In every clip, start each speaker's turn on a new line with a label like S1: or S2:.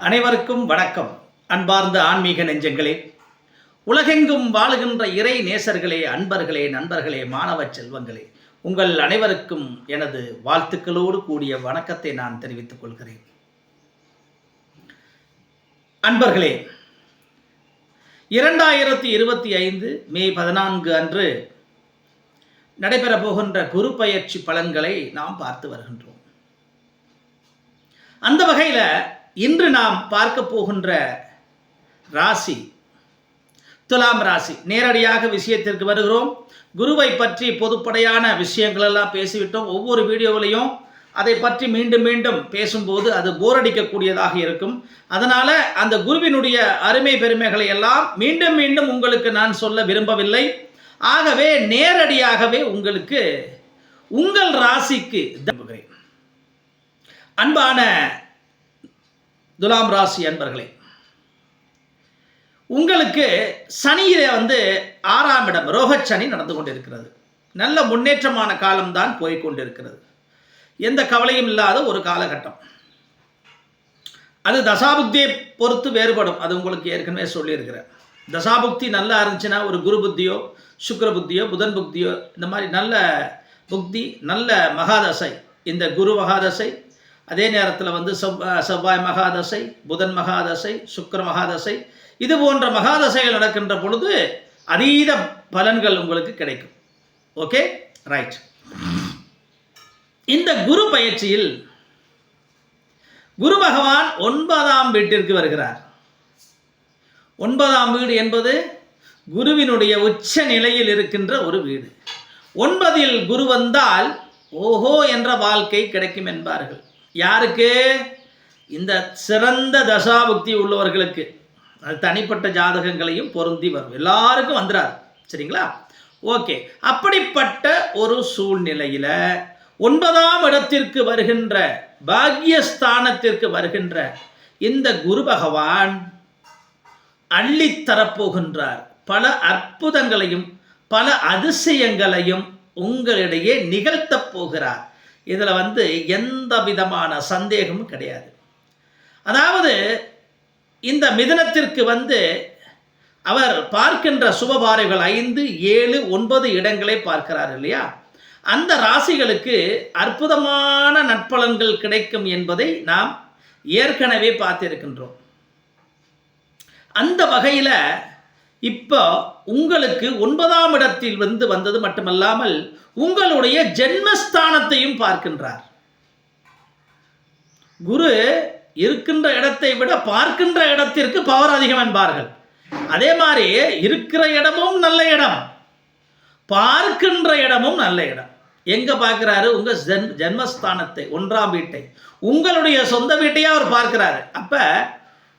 S1: அனைவருக்கும் வணக்கம். அன்பார்ந்த ஆன்மீக நெஞ்சங்களே உலகெங்கும் வாழுகின்ற இறை நேசர்களே அன்பர்களே நண்பர்களே மாணவ செல்வங்களே உங்கள் அனைவருக்கும் எனது வாழ்த்துக்களோடு கூடிய வணக்கத்தை நான் தெரிவித்துக் கொள்கிறேன். அன்பர்களே இரண்டாயிரத்தி இருபத்தி ஐந்து மே பதினான்கு அன்று நடைபெறப் போகின்ற குரு பயிற்சி பலன்களை நாம் பார்த்து வருகின்றோம். அந்த வகையில் இன்று நாம் பார்க்க போகின்ற ராசி துலாம் ராசி. நேரடியாக விஷயத்திற்கு வருகிறோம். குருவை பற்றி பொதுப்படையான விஷயங்கள் எல்லாம் பேசிவிட்டோம். ஒவ்வொரு வீடியோவிலையும் அதை பற்றி மீண்டும் மீண்டும் பேசும்போது அது போரடிக்கக்கூடியதாக இருக்கும். அதனால அந்த குருவினுடைய அருமை பெருமைகளை எல்லாம் மீண்டும் மீண்டும் உங்களுக்கு நான் சொல்ல விரும்பவில்லை. ஆகவே நேரடியாகவே உங்களுக்கு உங்கள் ராசிக்கு அன்பான துலாம் ராசி அன்பர்களே உங்களுக்கு சனியில வந்து ஆறாம் இடம் ரோகச்சனி நடந்து கொண்டிருக்கிறது. நல்ல முன்னேற்றமான காலம்தான் போய்கொண்டிருக்கிறது எந்த கவலையும் இல்லாத ஒரு காலகட்டம். அது தசாபுக்தியை பொறுத்து வேறுபடும் அது உங்களுக்கு ஏற்கனவே சொல்லியிருக்கிறேன். தசாபுக்தி நல்லா இருந்துச்சுன்னா ஒரு குரு புத்தியோ சுக்கர புத்தியோ புதன் புக்தியோ இந்த மாதிரி நல்ல புக்தி நல்ல மகாதசை இந்த குரு மகாதசை அதே நேரத்தில் வந்து செவ்வா- செவ்வாய் மகாதசை புதன் மகாதசை சுக்கர மகாதசை இது போன்ற மகாதசைகள் நடக்கின்ற பொழுது அதீத பலன்கள் உங்களுக்கு கிடைக்கும். ஓகே? ரைட் இந்த குரு பயிற்சியில் குரு பகவான் ஒன்பதாம் வீட்டிற்கு வருகிறார். ஒன்பதாம் வீடு என்பது குருவினுடைய உச்ச நிலையில் இருக்கின்ற ஒரு வீடு. ஒன்பதில் குரு வந்தால் ஓஹோ என்ற வாழ்க்கை கிடைக்கும் என்பார்கள். யாருக்கு? இந்த சிறந்த தசாபக்தி உள்ளவர்களுக்கு. அது தனிப்பட்ட ஜாதகங்களையும் பொருந்தி வரும். எல்லாருக்கும் வந்துடாது சரிங்களா? ஓகே. அப்படிப்பட்ட ஒரு சூழ்நிலையில் ஒன்பதாம் இடத்திற்கு வருகின்ற பாக்யஸ்தானத்திற்கு வருகின்ற இந்த குரு பகவான் அள்ளித்தரப்போகின்றார் பல அற்புதங்களையும் பல அதிசயங்களையும் உங்களிடையே நிகழ்த்தப் போகிறார். இதில் வந்து எந்த விதமான சந்தேகமும் கிடையாது. அதாவது இந்த மிதனத்திற்கு வந்து அவர் பார்க்கின்ற சுபபாறைகள் ஐந்து ஏழு ஒன்பது இடங்களை பார்க்கிறார் இல்லையா? அந்த ராசிகளுக்கு அற்புதமான நற்பலன்கள் கிடைக்கும் என்பதை நாம் ஏற்கனவே பார்த்திருக்கின்றோம். அந்த வகையில் இப்போ உங்களுக்கு ஒன்பதாம் இடத்தில் வந்து வந்தது மட்டுமல்லாமல் உங்களுடைய ஜென்மஸ்தானத்தையும் பார்க்கின்றார். குரு இருக்கின்ற இடத்தை விட பார்க்கின்ற இடத்திற்கு பவர் அதிகம் என்பார்கள். அதே மாதிரி இருக்கிற இடமும் நல்ல இடம். பார்க்கின்ற இடமும் நல்ல இடம். எங்க பார்க்கிறாரு? உங்க ஜென் ஜென்மஸ்தானத்தை ஒன்றாம் வீட்டை. உங்களுடைய சொந்த வீட்டையே அவர் பார்க்கிறாரு. அப்ப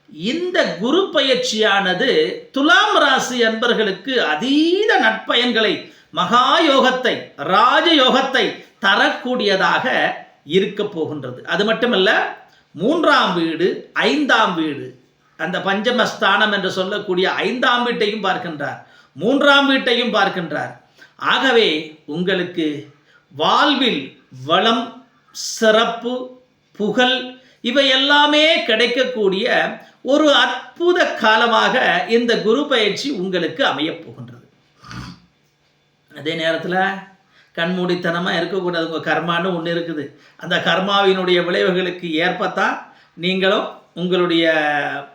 S1: இந்த குரு பயிற்சியானது துலாம் ராசி அன்பர்களுக்கு அதீத நட்பயன்களை மகா யோகத்தை ராஜயோகத்தை தரக்கூடியதாக இருக்க போகின்றது. அது மட்டுமல்ல மூன்றாம் வீடு ஐந்தாம் வீடு அந்த பஞ்சமஸ்தானம் என்று சொல்லக்கூடிய ஐந்தாம் வீட்டையும் பார்க்கின்றார். மூன்றாம் வீட்டையும் பார்க்கின்றார். ஆகவே உங்களுக்கு வாழ்வில் வளம் சிறப்பு புகழ் இவை எல்லாமே கிடைக்கக்கூடிய ஒரு அற்புத காலமாக இந்த குரு பயிற்சி உங்களுக்கு அமையப் போகின்றது. அதே நேரத்தில் கண்மூடித்தனமாக இருக்கக்கூடாது. உங்கள் கர்மான்னு ஒன்று இருக்குது. அந்த கர்மாவினுடைய விளைவுகளுக்கு ஏற்பத்தான் நீங்களும் உங்களுடைய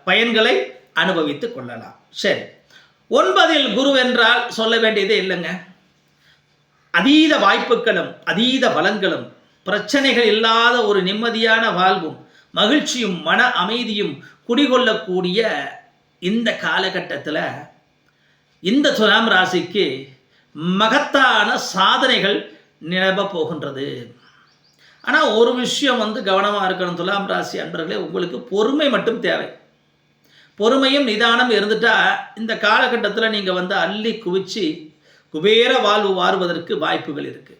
S1: பயன்களை அனுபவித்து கொள்ளலாம். சரி. ஒன்பதில் குரு என்றால் சொல்ல வேண்டியதே இல்லைங்க. அதீத வாய்ப்புகளும் அதீத பலங்களும் பிரச்சனைகள் இல்லாத ஒரு நிம்மதியான வாழ்வும் மகிழ்ச்சியும் மன அமைதியும் குடிகொள்ளக்கூடிய இந்த காலகட்டத்தில் இந்த துலாம் ராசிக்கு மகத்தான சாதனைகள் நிலவ போகின்றது. ஆனால் ஒரு விஷயம் வந்து கவனமாக இருக்கணும். துலாம் ராசி அன்பர்களே உங்களுக்கு பொறுமை மட்டும் தேவை. பொறுமையும் நிதானம் இருந்துட்டா இந்த காலகட்டத்தில் நீங்கள் வந்து அள்ளி குவிச்சு குபேர வாழ்வு வாழ்வதற்கு வாய்ப்புகள் இருக்குது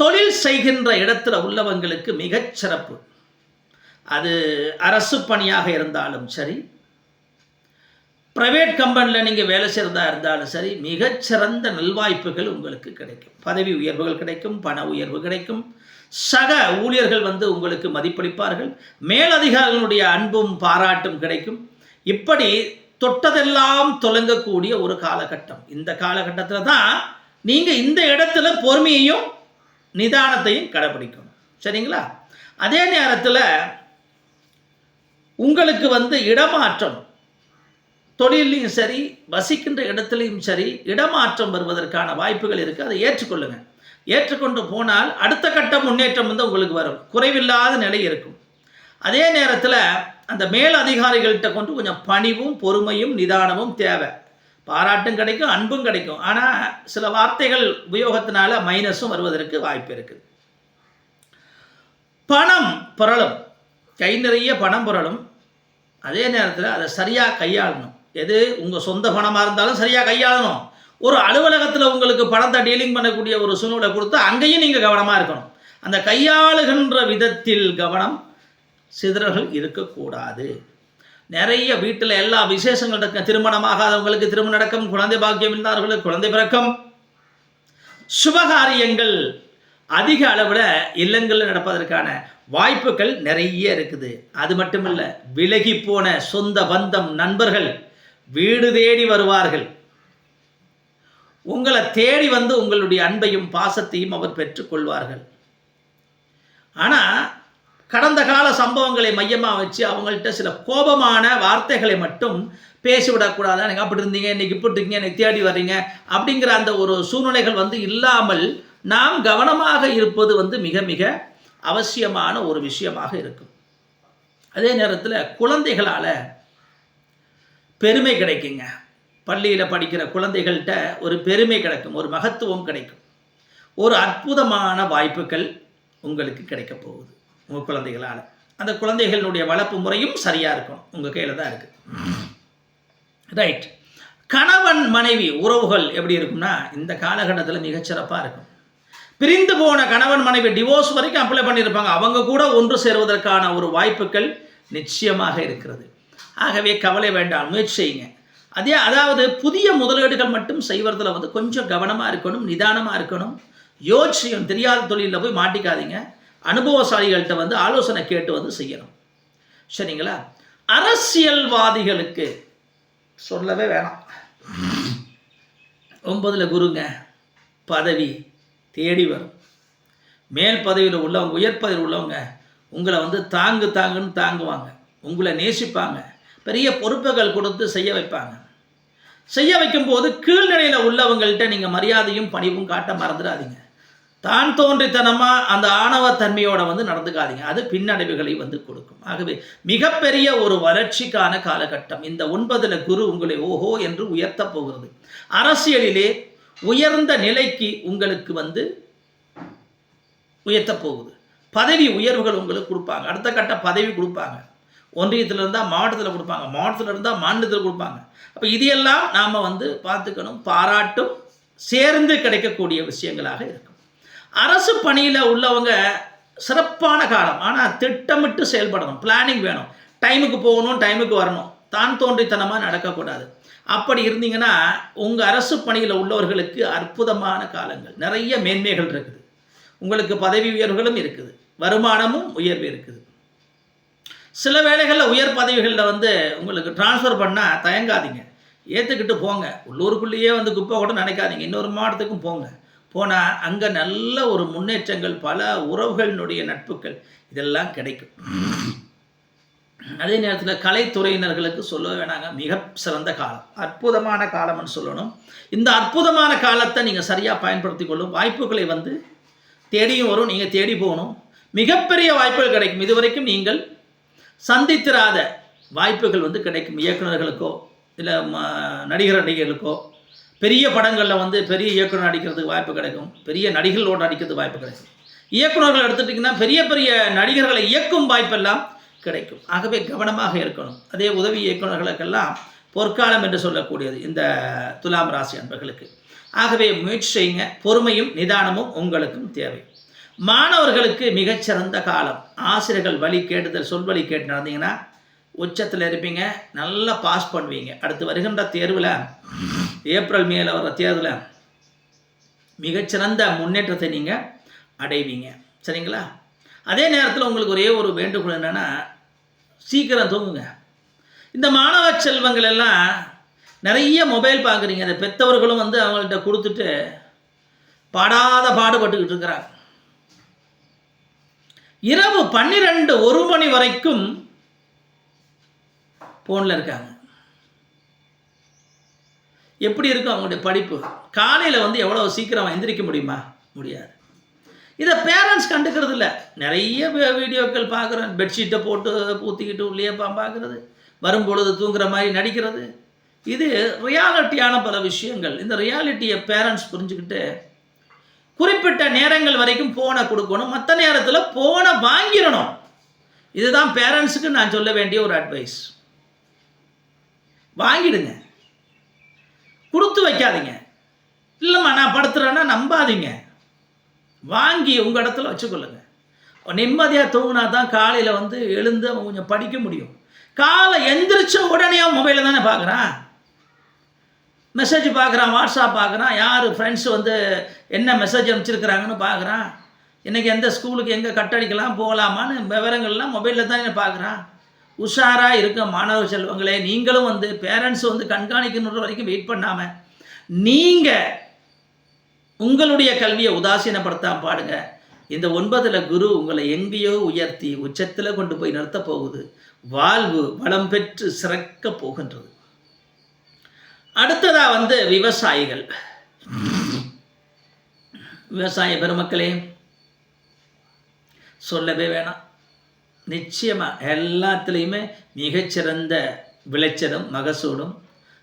S1: தொழில் செய்கின்ற இடத்துல உள்ளவங்களுக்கு மிகச் சிறப்பு. அது அரசு பணியாக இருந்தாலும் சரி ப்ரைவேட் கம்பெனியில் நீங்கள் வேலை செய்கிறதா இருந்தாலும் சரி மிகச்சிறந்த நல்வாய்ப்புகள் உங்களுக்கு கிடைக்கும். பதவி உயர்வுகள் கிடைக்கும் பண உயர்வு கிடைக்கும். சக ஊழியர்கள் வந்து உங்களுக்கு மதிப்பளிப்பார்கள். மேலதிகாரிகளுடைய அன்பும் பாராட்டும் கிடைக்கும். இப்படி தொட்டதெல்லாம் தொடங்கக்கூடிய ஒரு காலகட்டம். இந்த காலகட்டத்தில் தான் நீங்கள் இந்த இடத்துல பொறுமையையும் நிதானத்தையும் கடைபிடிக்கணும். சரிங்களா? அதே நேரத்தில் உங்களுக்கு வந்து இடமாற்றம். தொழிலையும் சரி வசிக்கின்ற இடத்துலையும் சரி இடமாற்றம் வருவதற்கான வாய்ப்புகள் இருக்குது அதை ஏற்றுக்கொள்ளுங்க. ஏற்றுக்கொண்டு போனால் அடுத்த கட்ட முன்னேற்றம் வந்து உங்களுக்கு வரும். குறைவில்லாத நிலை இருக்கும். அதே நேரத்தில் அந்த மேல் அதிகாரிகள்கிட்ட கொண்டு கொஞ்சம் பணிவும் பொறுமையும் நிதானமும் தேவை. பாராட்டும் கிடைக்கும் அன்பும் கிடைக்கும். ஆனால் சில வார்த்தைகள் உபயோகத்தினால மைனஸும் வருவதற்கு வாய்ப்பு இருக்குது பணம் புரளும். கை நிறைய பணம் புரளும். அதே நேரத்தில் அதை சரியாக கையாளணும். எது? உங்கள் சொந்த பணமாக இருந்தாலும் சரியாக கையாளணும். ஒரு அலுவலகத்தில் உங்களுக்கு பணத்தை டீலிங் பண்ணக்கூடிய ஒரு சூழ்நிலை கொடுத்து அங்கேயும் நீங்கள் கவனமாக இருக்கணும். அந்த கையாளுகின்ற விதத்தில் கவனம் சிதறல்கள் இருக்கக்கூடாது. நிறைய வீட்டில் எல்லா விசேஷங்கள் நடக்கும். திருமணமாகாதவங்களுக்கு திருமணம் நடக்கும். குழந்தை பாக்கியம் இல்லாதவர்களுக்கு குழந்தை பிறக்கம். சுபகாரியங்கள் அதிக அளவில் இல்லங்களில் நடப்பதற்கான வாய்ப்புகள் நிறைய இருக்குது. அது மட்டும் இல்லை விலகி போன சொந்த பந்தம் நண்பர்கள் வீடு தேடி வருவார்கள். உங்களை தேடி வந்து உங்களுடைய அன்பையும் பாசத்தையும் அவர் பெற்றுக்கொள்வார்கள். ஆனால் கடந்த கால சம்பவங்களை மையமாக வச்சு அவங்கள்ட்ட சில கோபமான வார்த்தைகளை மட்டும் பேசிவிடக்கூடாது. எனக்கு அப்படி இருந்தீங்க இன்னைக்கு இப்படி இருக்கீங்க எனக்கு தேடி வர்றீங்க அப்படிங்கிற அந்த ஒரு சூழ்நிலைகள் வந்து இல்லாமல் நாம் கவனமாக இருப்பது வந்து மிக மிக அவசியமான ஒரு விஷயமாக இருக்கும். அதே நேரத்தில் குழந்தைகளால் பெருமை கிடைக்குங்க. பள்ளியில் படிக்கிற குழந்தைகள்கிட்ட ஒரு பெருமை கிடைக்கும் ஒரு மகத்துவம் கிடைக்கும். ஒரு அற்புதமான வாய்ப்புகள் உங்களுக்கு கிடைக்க போகுது உங்கள் குழந்தைகளால். அந்த குழந்தைகளுடைய வளர்ப்பு முறையும் சரியாக இருக்கும் உங்கள் கையில் தான் இருக்குது ரைட் கணவன் மனைவி உறவுகள் எப்படி இருக்கும்னா இந்த காலகட்டத்தில் மிகச்சிறப்பாக இருக்கும். பிரிந்து போன கணவன் மனைவி டிவோர்ஸ் வரைக்கும் அப்ளை பண்ணியிருப்பாங்க. அவங்க கூட ஒன்று சேருவதற்கான ஒரு வாய்ப்புகள் நிச்சயமாக இருக்கிறது. ஆகவே கவலை வேண்டாம் முயற்சி செய்யுங்க. அதே அதாவது புதிய முதலீடுகள் மட்டும் செய்வதில் வந்து கொஞ்சம் கவனமாக இருக்கணும் நிதானமாக இருக்கணும். யோசியம் தெரியாத தொழிலில் போய் மாட்டிக்காதீங்க. அனுபவசாலிகள்கிட்ட வந்து ஆலோசனை கேட்டு வந்து செய்யணும். சரிங்களா? அரசியல்வாதிகளுக்கு சொல்லவே வேணாம். ஒன்பதில் குருங்க பதவி தேடி வரும். மேல் பதவியில் உள்ளவங்க உயர் பதவியில் உள்ளவங்க உங்களை வந்து தாங்கு தாங்குன்னு தாங்குவாங்க. உங்களை நேசிப்பாங்க. பெரிய பொறுப்புகள் கொடுத்து செய்ய வைப்பாங்க. செய்ய வைக்கும்போது கீழ்நிலையில் உள்ளவங்கள்ட்ட நீங்கள் மரியாதையும் பணிவும் காட்ட மறந்துடாதீங்க. தான் தோன்றித்தனமாக அந்த ஆணவத்தன்மையோட வந்து நடந்துக்காதீங்க. அது பின்னடைவுகளை வந்து கொடுக்கும். ஆகவே மிகப்பெரிய ஒரு வளர்ச்சிக்கான காலகட்டம். இந்த ஒன்பதில் குரு உங்களை ஓஹோ என்று உயர்த்தப் போகிறது. அரசியலிலே உயர்ந்த நிலைக்கு உங்களுக்கு வந்து உயர்த்தப் போகுது. பதவி உயர்வுகள் உங்களுக்கு கொடுப்பாங்க. அடுத்த கட்ட பதவி கொடுப்பாங்க. ஒன்றியத்தில் இருந்தால் மாவட்டத்தில் கொடுப்பாங்க. மாவட்டத்தில் இருந்தால் மாநிலத்தில் கொடுப்பாங்க. அப்போ இதையெல்லாம் நாம் வந்து பார்த்துக்கணும். பாராட்டும் சேர்ந்து கிடைக்கக்கூடிய விஷயங்களாக இருக்கும். அரசு பணியில் உள்ளவங்க சிறப்பான காலம். ஆனால் திட்டமிட்டு செயல்படணும். பிளானிங் வேணும். டைமுக்கு போகணும் டைமுக்கு வரணும். தான் தோன்றித்தனமாக நடக்கக்கூடாது. அப்படி இருந்தீங்கன்னா உங்கள் அரசு பணியில் உள்ளவர்களுக்கு அற்புதமான காலங்கள். நிறைய மேன்மைகள் இருக்குது. உங்களுக்கு பதவி உயர்வுகளும் இருக்குது. வருமானமும் உயர்வு இருக்குது. சில வேளைகளில் உயர் பதவிகளில் வந்து உங்களுக்கு ட்ரான்ஸ்ஃபர் பண்ணால் தயங்காதீங்க. ஏற்றுக்கிட்டு போங்க. உள்ளூருக்குள்ளேயே வந்து குப்பை கூட நினைக்காதீங்க. இன்னொரு மாவட்டத்துக்கும் போங்க. போனால் அங்கே நல்ல ஒரு முன்னேற்றங்கள் பல உறவுகளினுடைய நட்புகள் இதெல்லாம் கிடைக்கும். அதே நேரத்தில் கலைத்துறையினர்களுக்கு சொல்ல வேணாங்க. மிக சிறந்த காலம். அற்புதமான காலம்னு சொல்லணும். இந்த அற்புதமான காலத்தை நீங்கள் சரியாக பயன்படுத்தி கொள்ளும் வாய்ப்புகளை வந்து தேடியும் வரும். நீங்கள் தேடி போகணும். மிகப்பெரிய வாய்ப்புகள் கிடைக்கும். இதுவரைக்கும் நீங்கள் சந்தித்திராத வாய்ப்புகள் வந்து கிடைக்கும். இயக்குநர்களுக்கோ இல்லை நடிகர் நடிகர்களுக்கோ பெரிய படங்களில் வந்து பெரிய இயக்குனர் நடிக்கிறதுக்கு வாய்ப்பு கிடைக்கும். பெரிய நடிகர்களோடு நடிக்கிறதுக்கு வாய்ப்பு கிடைக்கும். இயக்குநர்கள் எடுத்துட்டிங்கன்னா பெரிய பெரிய நடிகர்களை இயக்கும் வாய்ப்பெல்லாம் கிடைக்கும். ஆகவே கவனமாக இருக்கணும். அதே உதவி இயக்குநர்களுக்கெல்லாம் பொற்காலம் என்று சொல்லக்கூடியது இந்த துலாம் ராசி அன்பர்களுக்கு. ஆகவே முயற்சி செய்யுங்க. பொறுமையும் நிதானமும் உங்களுக்கும் தேவை. மாணவர்களுக்கு மிகச்சிறந்த காலம். ஆசிரியர்கள் வழி கேட்டுதல் சொல்வழி கேட்டு நடந்தீங்கன்னா உச்சத்தில் இருப்பீங்க. நல்லா பாஸ் பண்ணுவீங்க. அடுத்து வருகின்ற தேர்வில் ஏப்ரல் மேல வர தேர்தலில் மிகச்சிறந்த முன்னேற்றத்தை நீங்கள் அடைவீங்க. சரிங்களா? அதே நேரத்தில் உங்களுக்கு ஒரே ஒரு வேண்டுகோள் என்னென்னா சீக்கிரம் தூங்குங்க. இந்த மாணவ செல்வங்கள் எல்லாம் நிறைய மொபைல் பார்க்குறீங்க அதை பெற்றவர்களும் வந்து அவங்கள்ட்ட கொடுத்துட்டு பாடாத பாடுபட்டுக்கிட்டு இருக்கிறாங்க. இரவு பன்னிரெண்டு ஒரு மணி வரைக்கும் ஃபோனில் இருக்காங்க. எப்படி இருக்கும் அவங்களுடைய படிப்பு? காலையில் வந்து எவ்வளோ சீக்கிரம் எந்திரிக்க முடியுமா? முடியாது. இதை பேரண்ட்ஸ் கண்டுக்கிறது இல்லை. நிறைய வீடியோக்கள் பார்க்குறோம் பெட்ஷீட்டை போட்டு பூத்திக்கிட்டு உள்ளே பா பார்க்குறது. வரும்பொழுது தூங்குற மாதிரி நடிக்கிறது. இது ரியாலிட்டியான பல விஷயங்கள். இந்த ரியாலிட்டியை பேரண்ட்ஸ் புரிஞ்சுக்கிட்டு குறிப்பிட்ட நேரங்கள் வரைக்கும் ஃபோனை கொடுக்கணும். மற்ற நேரத்தில் ஃபோனை வாங்கிடணும். இதுதான் பேரண்ட்ஸுக்கு நான் சொல்ல வேண்டிய ஒரு அட்வைஸ் வாங்கிடுங்க. கொடுத்து வைக்காதீங்க. இல்லைம்மா நான் படுத்துறேன்னா நம்பாதீங்க. வாங்கி உங்கள் இடத்துல வச்சுக்கொள்ளுங்க. நிம்மதியாக தூங்கினா தான் காலையில் வந்து எழுந்து அவன் கொஞ்சம் படிக்க முடியும். காலை எந்திரிச்ச உடனே அவன் மொபைலில் தானே பார்க்குறான். மெசேஜ் பார்க்குறான் வாட்ஸ்அப் பார்க்குறான் யார் ஃப்ரெண்ட்ஸ் வந்து என்ன மெசேஜ் அனுப்பிச்சிருக்கிறாங்கன்னு பார்க்குறான். இன்றைக்கி எந்த ஸ்கூலுக்கு எங்கே கட்டடிக்கலாம் போகலாமான்னு விவரங்கள்லாம் மொபைலில் தானே பார்க்குறான். உஷாராக இருக்க மாணவ செல்வங்களே நீங்களும் வந்து பேரண்ட்ஸ் வந்து கண்காணிக்கணுன்ற வரைக்கும் வெயிட் பண்ணாமல் நீங்கள் உங்களுடைய கல்வியை உதாசீனப்படுத்தாம பாடுங்க. இந்த ஒன்பதுல குரு உங்களை எங்கேயோ உயர்த்தி உச்சத்தில் கொண்டு போய் நிறுத்தப் போகுது. வாழ்வு வளம் பெற்று சிறக்க போகின்றது. அடுத்ததா வந்து விவசாயிகள். விவசாய பெருமக்களே சொல்லவே வேணாம். நிச்சயமாக எல்லாத்துலேயுமே மிகச்சிறந்த விளைச்சலும் மகசூலும்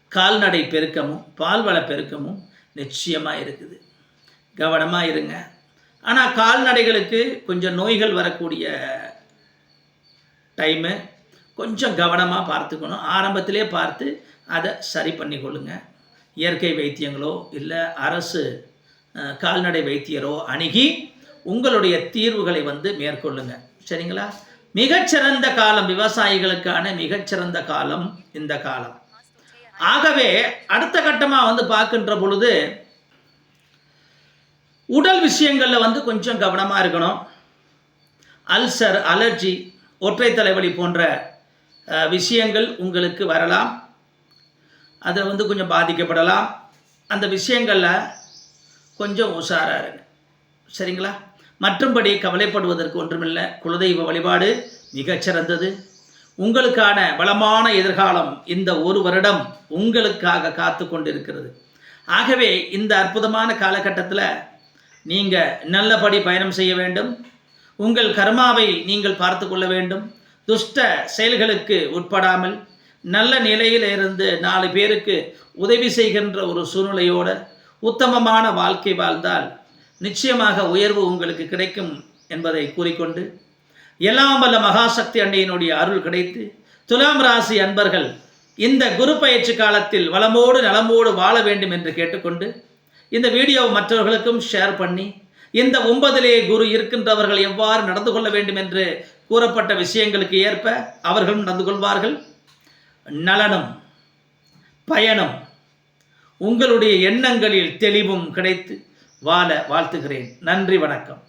S1: கால்நடை பெருக்கமும் பால்வள பெருக்கமும் நிச்சயமாக இருக்குது. கவனமாக இருங்க. ஆனால் கால்நடைகளுக்கு கொஞ்சம் நோய்கள் வரக்கூடிய டைமு கொஞ்சம் கவனமாக பார்த்துக்கணும். ஆரம்பத்திலே பார்த்து அதை சரி பண்ணி கொள்ளுங்க இயற்கை வைத்தியங்களோ இல்லை அரசு கால்நடை வைத்தியரோ அணுகி உங்களுடைய தீர்வுகளை வந்து மேற்கொள்ளுங்க. சரிங்களா? மிகச்சிறந்த காலம் விவசாயிகளுக்கான மிகச்சிறந்த காலம் இந்த காலம். ஆகவே அடுத்த கட்டமாக வந்து பார்க்கின்ற பொழுது உடல் விஷயங்களில் வந்து கொஞ்சம் கவனமாக இருக்கணும். அல்சர் அலர்ஜி ஒற்றை தலைவலி போன்ற விஷயங்கள் உங்களுக்கு வரலாம். அதை வந்து கொஞ்சம் பாதிக்கப்படலாம். அந்த விஷயங்களில் கொஞ்சம் உஷாராக இருங்க. சரிங்களா? மற்றும்படி கவலைப்படுவதற்கு ஒன்றுமில்லை. குலதெய்வ வழிபாடு மிகச்சிறந்தது. உங்களுக்கான வளமான எதிர்காலம் இந்த ஒரு வருடம் உங்களுக்காக காத்து கொண்டிருக்கிறது. ஆகவே இந்த அற்புதமான காலகட்டத்தில் நீங்கள் நல்லபடி பயணம் செய்ய வேண்டும். உங்கள் கர்மாவை நீங்கள் பார்த்து கொள்ள வேண்டும். துஷ்ட செயல்களுக்கு உட்படாமல் நல்ல நிலையில் இருந்து நாலு பேருக்கு உதவி செய்கின்ற ஒரு சூழ்நிலையோடு உத்தமமான வாழ்க்கை வாழ்ந்தால் நிச்சயமாக உயர்வு உங்களுக்கு கிடைக்கும் என்பதை கூறிக்கொண்டு எல்லாம் வல்ல மகாசக்தி அன்னையினுடைய அருள் கிடைத்து துலாம் ராசி அன்பர்கள் இந்த குரு பயிற்சி காலத்தில் வளமோடு நலமோடு வாழ வேண்டும் என்று கேட்டுக்கொண்டு இந்த வீடியோவை மற்றவர்களுக்கும் ஷேர் பண்ணி இந்த ஒன்பதிலே குரு இருக்கின்றவர்கள் எவ்வாறு நடந்து கொள்ள வேண்டும் என்று கூறப்பட்ட விஷயங்களுக்கு ஏற்ப அவர்களும் நடந்து கொள்வார்கள். நலனும் பயனும் உங்களுடைய எண்ணங்களில் தெளிவும் கிடைத்து வாழ வாழ்த்துகிறேன். நன்றி வணக்கம்.